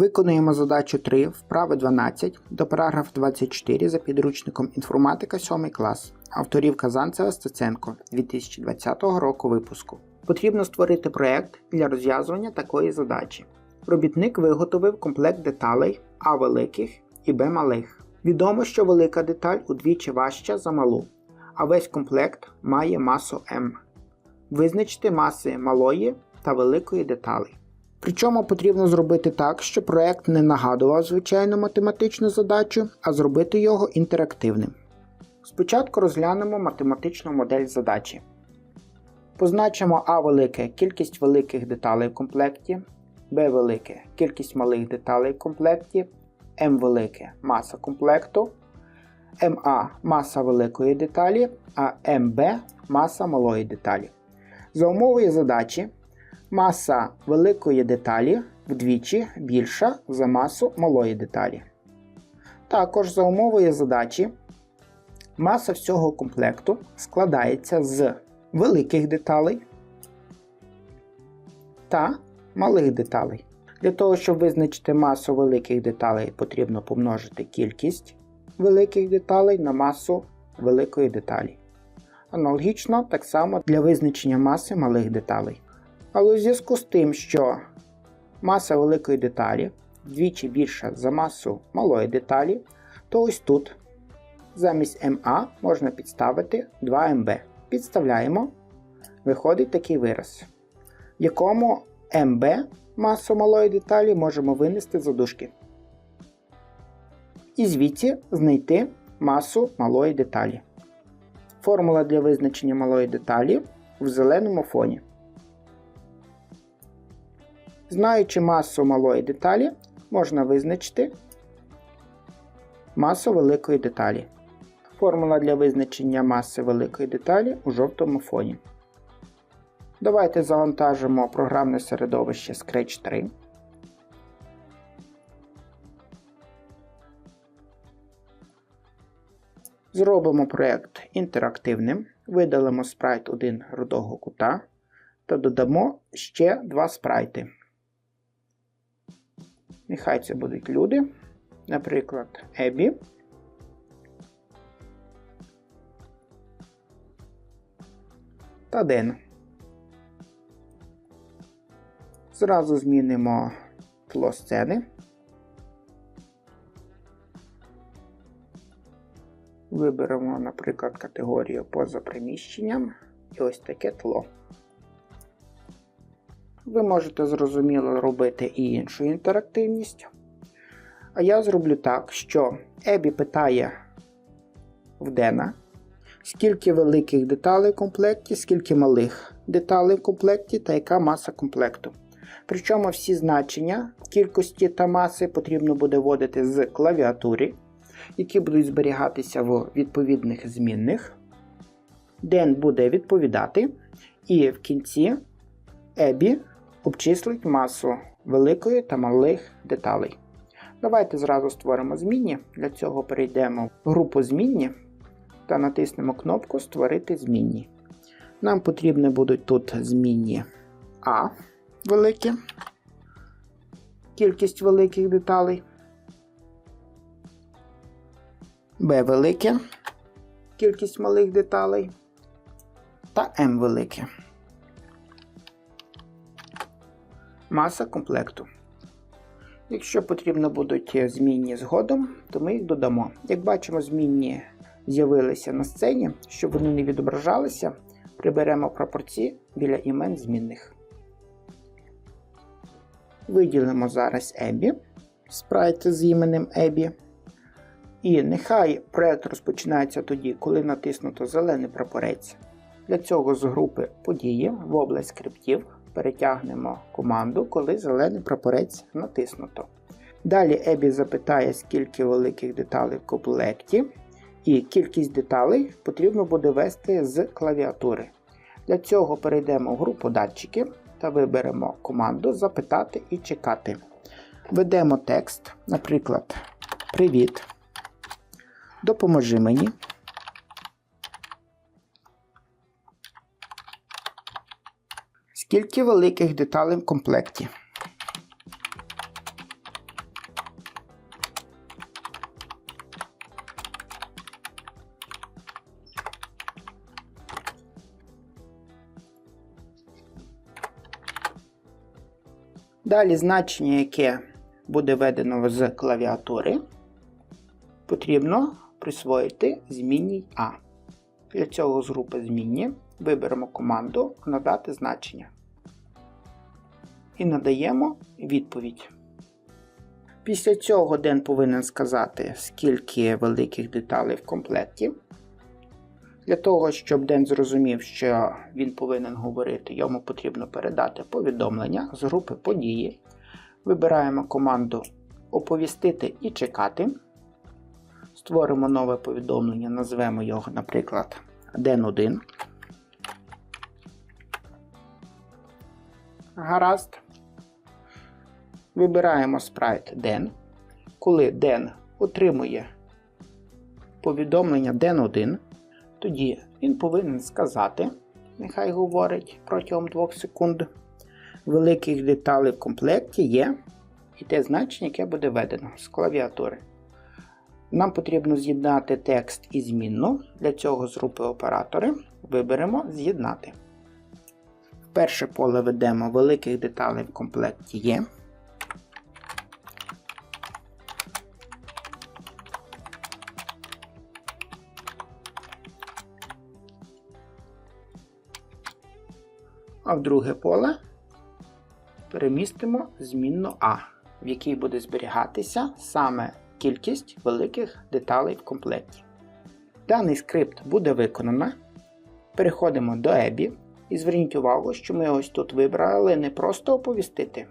Виконуємо задачу 3, вправи 12 до параграф 24 за підручником інформатика 7 клас. Авторів Казанцева Стеценко 2020 року випуску. Потрібно створити проєкт для розв'язування такої задачі. Робітник виготовив комплект деталей А великих і Б малих. Відомо, що велика деталь удвічі важча за малу, а весь комплект має масу М. Визначити маси малої та великої деталей. Причому потрібно зробити так, щоб проект не нагадував звичайну математичну задачу, а зробити його інтерактивним. Спочатку розглянемо математичну модель задачі. Позначимо А велике кількість великих деталей в комплекті, Б велике кількість малих деталей в комплекті, М велике маса комплекту, МА маса великої деталі, а МБ маса малої деталі. За умовою задачі. Маса великої деталі вдвічі більша за масу малої деталі. Також за умовою задачі маса всього комплекту складається з великих деталей та малих деталей. Для того, щоб визначити масу великих деталей, потрібно помножити кількість великих деталей на масу великої деталі. Аналогічно, так само для визначення маси малих деталей. Але у зв'язку з тим, що маса великої деталі вдвічі більша за масу малої деталі, то ось тут замість МА можна підставити 2МБ. Підставляємо, виходить такий вираз, в якому МБ масу малої деталі можемо винести за дужки. І звідси знайти масу малої деталі. Формула для визначення малої деталі в зеленому фоні. Знаючи масу малої деталі, можна визначити масу великої деталі. Формула для визначення маси великої деталі у жовтому фоні. Давайте завантажимо програмне середовище Scratch 3. Зробимо проєкт інтерактивним, видалимо спрайт 1 рудого кута та додамо ще два спрайти. Нехай це будуть люди, наприклад, Ебі. Та Ден. Зразу змінимо тло сцени. Виберемо, наприклад, категорію поза приміщенням і ось таке тло. Ви можете зрозуміло робити і іншу інтерактивність. А я зроблю так, що Ебі питає в Дена, скільки великих деталей в комплекті, скільки малих деталей в комплекті та яка маса комплекту. Причому всі значення кількості та маси потрібно буде вводити з клавіатури, які будуть зберігатися в відповідних змінних. Ден буде відповідати, і в кінці Ебі обчислить масу великої та малих деталей. Давайте зразу створимо змінні. Для цього перейдемо в групу змінні та натиснемо кнопку Створити змінні. Нам потрібні будуть тут змінні А великі, кількість великих деталей, Б велике, кількість малих деталей та М велике. Маса комплекту. Якщо потрібно будуть змінні згодом, то ми їх додамо. Як бачимо, змінні з'явилися на сцені, щоб вони не відображалися, приберемо пропорції біля імен змінних. Виділимо зараз Ебі, спрайт з іменем Ебі. І нехай проект розпочинається тоді, коли натиснуто зелений прапорець. Для цього з групи події в область скриптів перетягнемо команду, коли зелений прапорець натиснуто. Далі Ебі запитає, скільки великих деталей в комплекті, і кількість деталей потрібно буде ввести з клавіатури. Для цього перейдемо в групу датчики та виберемо команду Запитати і чекати. Введемо текст, наприклад, Привіт. Допоможи мені. Скільки великих деталей в комплекті? Далі значення, яке буде введено з клавіатури, потрібно присвоїти змінній А. Для цього з групи змінні виберемо команду Надати значення і надаємо відповідь. Після цього Ден повинен сказати, скільки великих деталей в комплекті. Для того, щоб Ден зрозумів, що він повинен говорити, йому потрібно передати повідомлення з групи події. Вибираємо команду Оповістити і чекати. Створимо нове повідомлення, назвемо його, наприклад, Ден 1. Гаразд. Вибираємо спрайт Ден. Коли Ден отримує повідомлення Ден 1, тоді він повинен сказати, нехай говорить протягом 2 секунд, великих деталей в комплекті є і те значення, яке буде введено з клавіатури. Нам потрібно з'єднати текст і змінну. Для цього з групи оператори виберемо З'єднати. В перше поле ведемо великих деталей в комплекті є. А в друге поле перемістимо змінну А, в якій буде зберігатися саме кількість великих деталей в комплекті. Даний скрипт буде виконано. Переходимо до EBI і зверніть увагу, що ми ось тут вибрали не просто оповістити,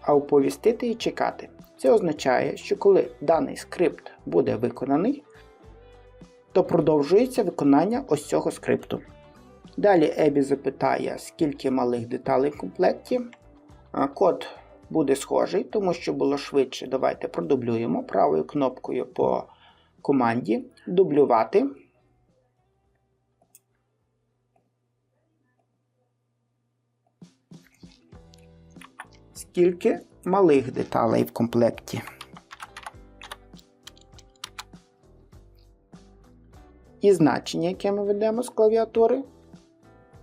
а оповістити і чекати. Це означає, що коли даний скрипт буде виконаний, то продовжується виконання ось цього скрипту. Далі Ебі запитає, скільки малих деталей в комплекті. Код буде схожий, тому що було швидше. Давайте продублюємо правою кнопкою по команді дублювати. Скільки малих деталей в комплекті. І значення, яке ми ведемо з клавіатури,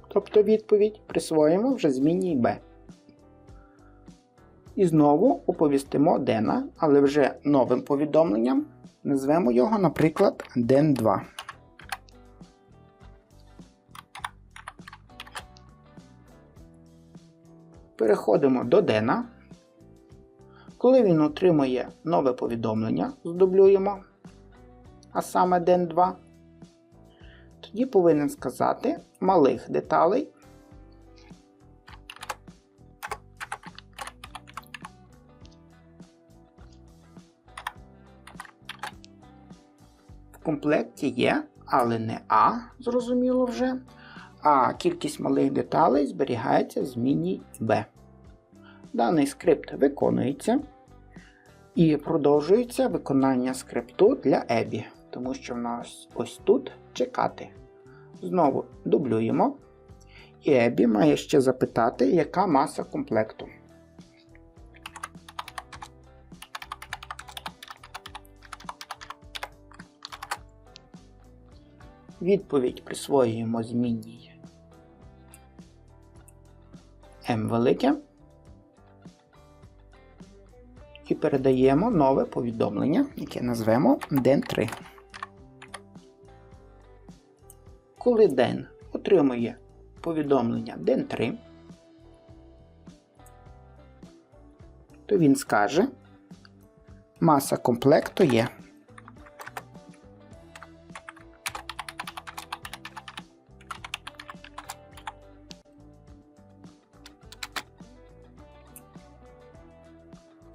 тобто відповідь, присвоїмо вже змінній B. І знову оповістимо Дена, але вже новим повідомленням. Назвемо його, наприклад, Den 2. Переходимо до Дена. Коли він отримує нове повідомлення, здублюємо, а саме Den 2, тоді повинен сказати малих деталей В комплекті є, але не А, зрозуміло вже. А кількість малих деталей зберігається в зміні B. Даний скрипт виконується і продовжується виконання скрипту для EBI, тому що в нас ось тут чекати. Знову дублюємо. І EBI має ще запитати, яка маса комплекту. Відповідь присвоюємо змінній m велике і передаємо нове повідомлення, яке назвемо DEN3. Коли DEN отримує повідомлення DEN3, то він скаже, маса комплекту є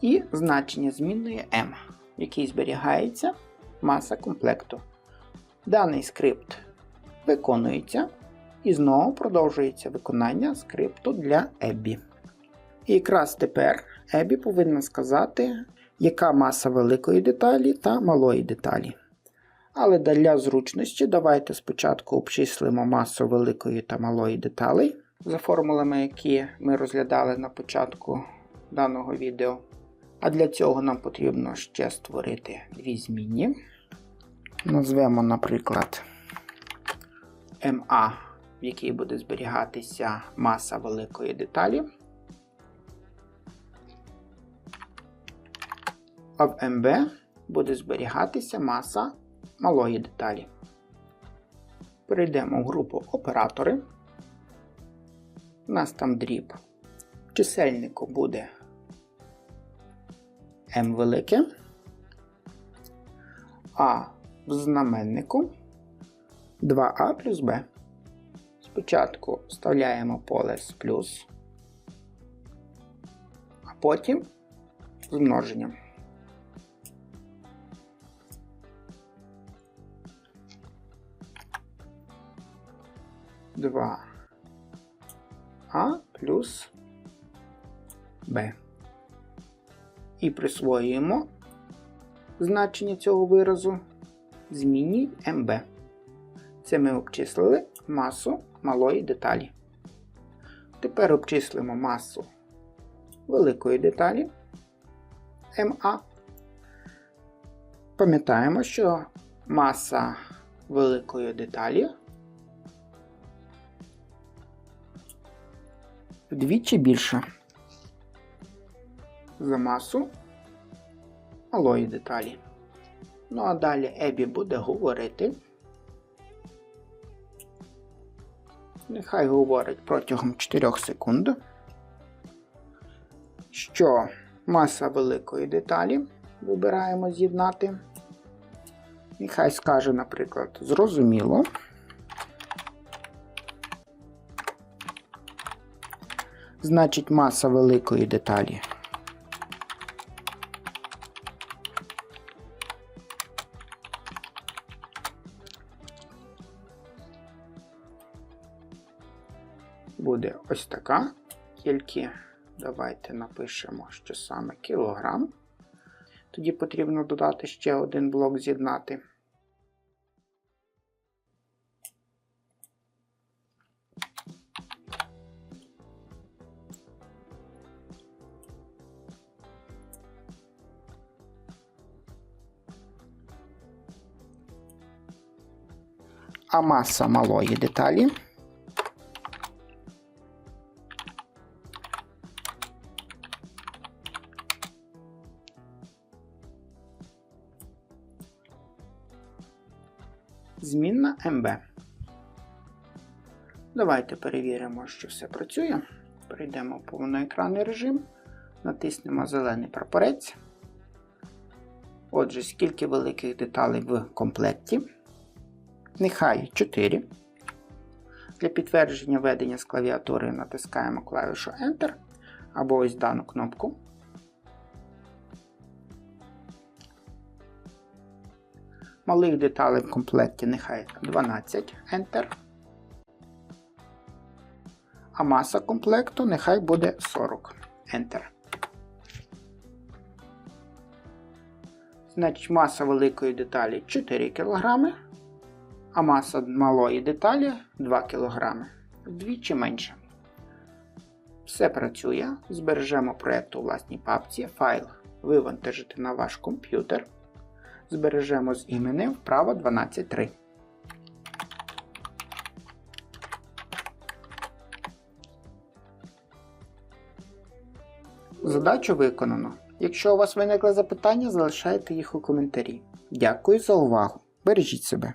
і значення змінної m, в якій зберігається маса комплекту. Даний скрипт виконується і знову продовжується виконання скрипту для Еббі. І якраз тепер Еббі повинна сказати, яка маса великої деталі та малої деталі. Але для зручності давайте спочатку обчислимо масу великої та малої деталей за формулами, які ми розглядали на початку даного відео. А для цього нам потрібно ще створити дві змінні. Назвемо, наприклад, МА, в якій буде зберігатися маса великої деталі. А в МБ буде зберігатися маса малої деталі. Перейдемо в групу оператори. У нас там дріб. В чисельнику буде М велике, а в знаменнику 2а плюс b. Спочатку вставляємо поле з плюс, а потім з множенням. Два А плюс Б. І присвоюємо значення цього виразу зміні МБ. Це ми обчислили масу малої деталі. Тепер обчислимо масу великої деталі МА. Пам'ятаємо, що маса великої деталі вдвічі більша за масу малої деталі. Ну а далі Ебі буде говорити. Нехай говорить протягом 4 секунд, що маса великої деталі вибираємо з'єднати. Нехай скаже, наприклад, зрозуміло. Значить, маса великої деталі така. Тільки давайте напишемо, що саме кілограм. Тоді потрібно додати ще один блок з'єднати. А маса малої деталі Змінна МБ. Давайте перевіримо, що все працює. Перейдемо в повноекранний режим, натиснемо зелений прапорець. Отже, скільки великих деталей в комплекті. Нехай 4. Для підтвердження ведення з клавіатури натискаємо клавішу Enter або ось дану кнопку. Малих деталей в комплекті нехай 12 Enter. А маса комплекту нехай буде 40 Enter. Значить, маса великої деталі 4 кг, а маса малої деталі 2 кг. Вдвічі менше. Все працює. Збережемо проєкт у власній папці. Файл вивантажити на ваш комп'ютер. Збережемо з імени вправо 12.3. Задачу виконано. Якщо у вас виникли запитання, залишайте їх у коментарі. Дякую за увагу. Бережіть себе.